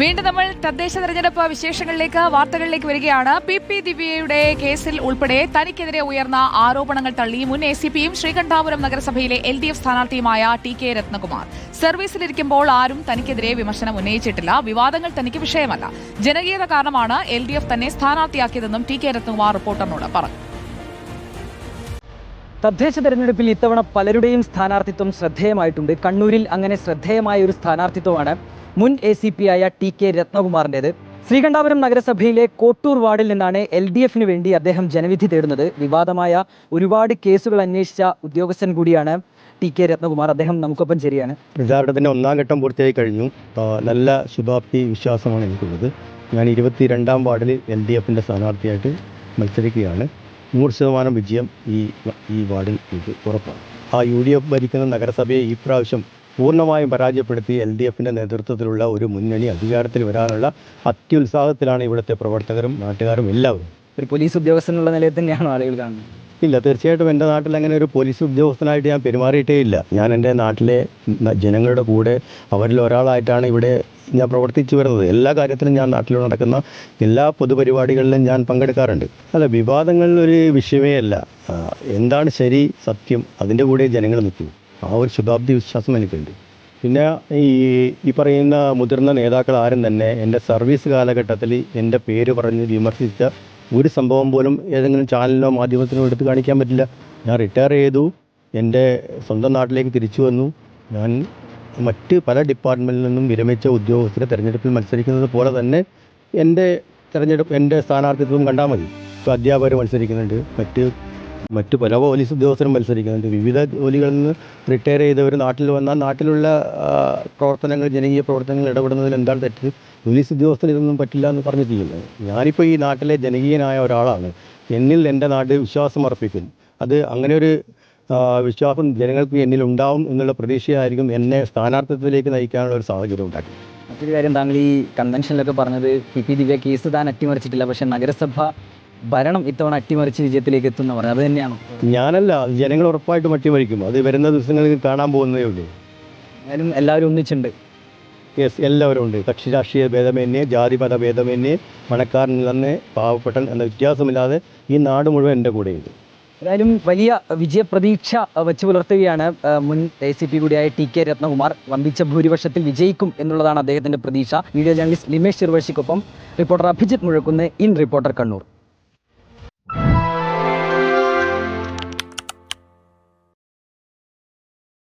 വീണ്ടും നമ്മൾ തദ്ദേശ തെരഞ്ഞെടുപ്പ് വിശേഷങ്ങളിലേക്ക് വാർത്തകളിലേക്ക് വരികയാണ്. പി പി ദിവ്യയുടെ കേസിൽ ഉൾപ്പെടെ തനിക്കെതിരെ ഉയർന്ന ആരോപണങ്ങൾ തള്ളി മുൻ എ സി പിയും ശ്രീകണ്ഠാപുരം നഗരസഭയിലെ എൽ ഡി എഫ് സ്ഥാനാർത്ഥിയുമായ ടി കെ രത്നകുമാർ. സർവീസിലിരിക്കുമ്പോൾ ആരും തനിക്കെതിരെ വിമർശനം ഉന്നയിച്ചിട്ടില്ല. വിവാദങ്ങൾ തനിക്ക് വിഷയമല്ല. ജനകീയത കാരണമാണ് എൽ ഡി എഫ് തന്നെ സ്ഥാനാർത്ഥിയാക്കിയതെന്നും ടി കെ രത്നകുമാർ റിപ്പോർട്ടറിനോട് പറഞ്ഞു. തദ്ദേശ തെരഞ്ഞെടുപ്പിൽ ഇത്തവണ പലരുടെയും സ്ഥാനാർത്ഥിത്വം ശ്രദ്ധേയമായിട്ടുണ്ട്. കണ്ണൂരിൽ അങ്ങനെ ശ്രദ്ധേയമായ ഒരു സ്ഥാനാർത്ഥിത്വമാണ് മുൻ എ സി പി ആയ ടി കെ രത്നകുമാറിന്റെത് ശ്രീകണ്ഠാപുരം നഗരസഭയിലെ കോട്ടൂർ വാർഡിൽ നിന്നാണ് എൽ ഡി എഫിന് വേണ്ടി അദ്ദേഹം ജനവിധി തേടുന്നത്. വിവാദമായ ഒരുപാട് കേസുകൾ അന്വേഷിച്ച ഉദ്യോഗസ്ഥൻ കൂടിയാണ് ടി കെ രത്നകുമാർ. അദ്ദേഹം നമുക്കൊപ്പം ശരിയാണ് പ്രചാരണത്തിന്റെ ഒന്നാം ഘട്ടം പൂർത്തിയായി കഴിഞ്ഞു. നല്ല ശുഭാപ്തി വിശ്വാസമാണ് എനിക്കുള്ളത്. ഞാൻ ഇരുപത്തി രണ്ടാം വാർഡിൽ എൽ ഡി എഫിന്റെ സ്ഥാനാർത്ഥിയായിട്ട് മത്സരിക്കുകയാണ്. നൂറ് ശതമാനം വിജയം ഈ ഈ വാർഡിൽ ഇത് ഉറപ്പാണ്. ആ യു ഡി എഫ് ഭരിക്കുന്ന നഗരസഭയെ ഈ പ്രാവശ്യം പൂർണമായും പരാജയപ്പെടുത്തി എൽ ഡി എഫിന്റെ നേതൃത്വത്തിലുള്ള ഒരു മുന്നണി അധികാരത്തിൽ വരാനുള്ള അത്യുത്സാഹത്തിലാണ് ഇവിടുത്തെ പ്രവർത്തകരും നാട്ടുകാരും എല്ലാവരും. ഒരു പോലീസ് ഉദ്യോഗസ്ഥനുള്ള നിലയിൽ തന്നെയാണോ ആളുകൾ കാണുന്നത്? ഇല്ല തീർച്ചയായിട്ടും എന്റെ നാട്ടിൽ അങ്ങനെ ഒരു പോലീസ് ഉദ്യോഗസ്ഥനായിട്ട് ഞാൻ പെരുമാറിയിട്ടേ ഇല്ല. ഞാൻ എന്റെ നാട്ടിലെ ജനങ്ങളുടെ കൂടെ അവരിൽ ഒരാളായിട്ടാണ് ഇവിടെ ഞാൻ പ്രവർത്തിച്ചു വരുന്നത്. എല്ലാ കാര്യത്തിലും ഞാൻ നാട്ടിൽ നടക്കുന്ന എല്ലാ പൊതുപരിപാടികളിലും ഞാൻ പങ്കെടുക്കാറുണ്ട്. അല്ല വിവാദങ്ങളിലൊരു ഒരു വിഷയമേ അല്ല. എന്താണ് ശരി സത്യം അതിന്റെ കൂടെ ജനങ്ങൾ നിൽക്കൂ. ആ ഒരു ശുഭാപ്തി വിശ്വാസം എനിക്കുണ്ട്. പിന്നെ ഈ ഈ പറയുന്ന മുതിർന്ന നേതാക്കൾ ആരും തന്നെ എന്റെ സർവീസ് കാലഘട്ടത്തിൽ എന്റെ പേര് പറഞ്ഞ് വിമർശിച്ച ഒരു സംഭവം പോലും ഏതെങ്കിലും ചാനലിനോ മാധ്യമത്തിനോ എടുത്ത് കാണിക്കാൻ പറ്റില്ല. ഞാൻ റിട്ടയർ ചെയ്തു. എന്റെ സ്വന്തം നാട്ടിലേക്ക് തിരിച്ചു വന്നു. ഞാൻ മറ്റ് പല ഡിപ്പാർട്ട്മെന്റിൽ നിന്നും വിരമിച്ച ഉദ്യോഗസ്ഥരെ തിരഞ്ഞെടുപ്പിൽ മത്സരിക്കുന്നത് പോലെ തന്നെ എന്റെ തിരഞ്ഞെടുപ്പ് എന്റെ സ്ഥാനാർത്ഥിത്വം കണ്ടാൽ മതി. ഇപ്പോൾ അധ്യാപകർ മത്സരിക്കുന്നുണ്ട്. മറ്റ് മറ്റ് പല പോലീസ് ഉദ്യോഗസ്ഥരും മത്സരിക്കുന്നുണ്ട് വിവിധ ജോലികളിൽ നിന്ന് റിട്ടയർ ചെയ്തവർ നാട്ടിൽ വന്നാൽ നാട്ടിലുള്ള പ്രവർത്തനങ്ങൾ ജനകീയ പ്രവർത്തനങ്ങൾ ഇടപെടുന്നതിൽ എന്താണ് തെറ്റ്? പോലീസ് ഉദ്യോഗസ്ഥർ ഇതൊന്നും പറ്റില്ല എന്ന് പറഞ്ഞിട്ടില്ല. ഞാനിപ്പോൾ ഈ നാട്ടിലെ ജനകീയനായ ഒരാളാണ്. എന്നിൽ എന്റെ നാട് വിശ്വാസം അർപ്പിക്കുന്നു അത് അങ്ങനെ ഒരു വിശ്വാസം ജനങ്ങൾക്ക് എന്നിൽ ഉണ്ടാവും എന്നുള്ള പ്രതീക്ഷയായിരിക്കും എന്നെ സ്ഥാനാർത്ഥിത്വത്തിലേക്ക് നയിക്കാനുള്ള ഒരു സാഹചര്യം ഉണ്ടാക്കി. മറ്റൊരു കാര്യം താങ്കൾ ഈ കൺവെൻഷനിലൊക്കെ പറഞ്ഞത് പി പി ദിവ്യ കേസ് താൻ അട്ടിമറിച്ചിട്ടില്ല. പക്ഷേ നഗരസഭ ഭരണം ഇത്തവണ അട്ടിമറിച്ച് വിജയത്തിലേക്ക് എത്തുന്ന പറഞ്ഞത് അത് തന്നെയാണോ? ഞാനല്ല ജനങ്ങൾ ഉറപ്പായിട്ടും അട്ടിമറിക്കും. അത് വരുന്ന ദിവസങ്ങളിൽ കാണാൻ പോകുന്നതേ ഉള്ളൂ. എന്നാലും എല്ലാവരും ഒന്നിച്ചുണ്ട്. യെസ് എല്ലാവരും ഉണ്ട്. കക്ഷി രാഷ്ട്രീയ ഭേദമന്യേ ജാതിമത ഭേദമന്യേ പണക്കാരനിൽ തന്നെ പാവപ്പെട്ടൻ എന്ന വ്യത്യാസമില്ലാതെ ഈ നാട് മുഴുവൻ എന്റെ കൂടെയുണ്ട്. ഏതായാലും വലിയ വിജയപ്രതീക്ഷ വെച്ച് പുലർത്തുകയാണ് മുൻ എ സി പി കൂടിയായ ടി കെ രത്നകുമാർ. വമ്പിച്ച ഭൂരിപക്ഷത്തിൽ വിജയിക്കും എന്നുള്ളതാണ് അദ്ദേഹത്തിന്റെ പ്രതീക്ഷ. Video journalist Limesh ചെറുവഴിക്കൊപ്പം reporter Abhijith Muzhakkunnu in reporter Kannur.